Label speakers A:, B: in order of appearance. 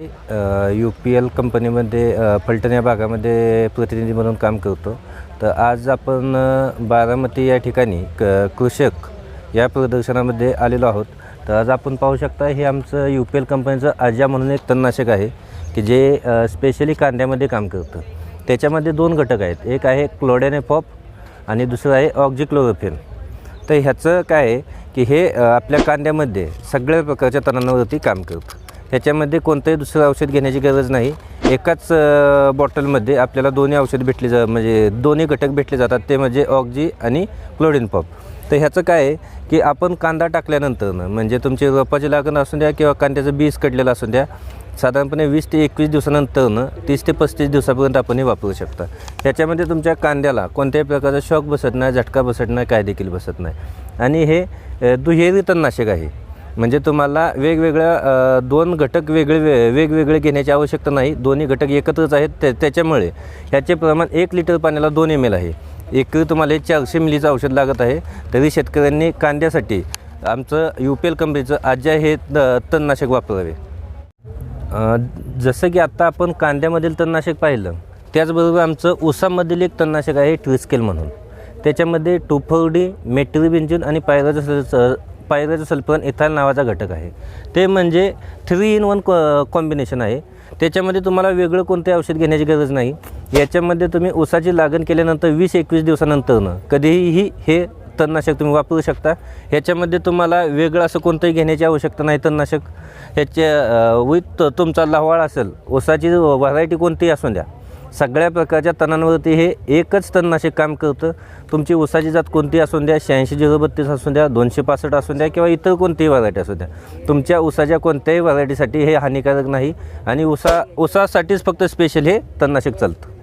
A: U P L कंपनीमध्ये फलटण्या फलटण या भागामध्ये प्रतिनिधी म्हणून काम करतो. तर आज आपण बारामती या ठिकाणी क कृषक या प्रदर्शनामध्ये आलेलो आहोत. तर आज आपण पाहू शकता हे आमचं यू पी एल कंपनीचं आज्या म्हणून एक तणनाशक आहे की जे स्पेशली कांद्यामध्ये काम करतं. त्याच्यामध्ये दोन घटक आहेत. एक आहे क्लोडेनेफॉप आणि दुसरं आहे ऑक्झिक्लोरोफेन तर ह्याचं काय आहे की हे आपल्या कांद्यामध्ये सगळ्या प्रकारच्या तणांवरती काम करतं. ह्याच्यामध्ये कोणतंही दुसरं औषध घेण्याची गरज नाही. एकाच बॉटलमध्ये आपल्याला दोन्ही औषध भेटले जा म्हणजे दोन्ही घटक भेटले जातात. ते म्हणजे ऑक्जी आणि क्लोरीन पॉप. तर ह्याचं काय आहे की आपण कांदा टाकल्यानंतरनं म्हणजे तुमची रोपाची लागण असून द्या किंवा कांद्याचं बीज कडलेलं असून द्या साधारणपणे वीस ते एकवीस दिवसानंतरनं तीस ते पस्तीस दिवसापर्यंत आपण हे वापरू शकता. ह्याच्यामध्ये तुमच्या कांद्याला कोणत्याही प्रकारचा शॉक बसत नाही झटका बसत नाही काय देखील बसत नाही. आणि हे दुहेरी तणनाशक आहे. म्हणजे तुम्हाला वेगवेगळ्या दोन घटक वेगळे वे वेगवेगळे घेण्याची आवश्यकता नाही. दोन्ही घटक एकत्रच आहेत. त्या त्याच्यामुळे ह्याचे प्रमाण एक लिटर पाण्याला दोन एम एल आहे. एकरी तुम्हाला हे चारशे मिलीचं औषध लागत आहे. तरी शेतकऱ्यांनी कांद्यासाठी आमचं यू पी एल कंपनीचं आज्या हे त- तणनाशक वापरावे. जसं की आत्ता आपण कांद्यामधील तणनाशक पाहिलं त्याचबरोबर आमचं ऊसामधील एक तणनाशक आहे ट्रिस्केल म्हणून. त्याच्यामध्ये टुफर्डी मेट्रिबिंजिन आणि पायराचं पायरेज सल्फर इथाल नावाचा घटक आहे. ते म्हणजे थ्री इन वन कॉम्बिनेशन आहे. त्याच्यामध्ये तुम्हाला वेगळं कोणते औषध घेण्याची गरज नाही. याच्यामध्ये तुम्ही ऊसाची लागण केल्यानंतर वीस एकवीस दिवसानंतरनं कधीही हे तणनाशक तुम्ही वापरू शकता. ह्याच्यामध्ये तुम्हाला वेगळं असं कोणतंही घेण्याची आवश्यकता नाही तणनाशक. ह्याच्या विथ तुमचा लहवाळ असेल ऊसाची व्हरायटी कोणतीही असू द्या. सगळ्या प्रकारच्या तणांवरती हे एकच तणनाशक काम करतं. तुमची ऊसाची जात कोणती असून द्या शहाऐंशी झिरो बत्तीस असून द्या दोनशे पासष्ट असून द्या किंवा इतर कोणतीही व्हरायटी असू द्या. तुमच्या ऊसाच्या कोणत्याही व्हरायटीसाठी हे हानिकारक नाही आणि उसा उसासाठीच फक्त स्पेशल हे तणनाशक चालतं.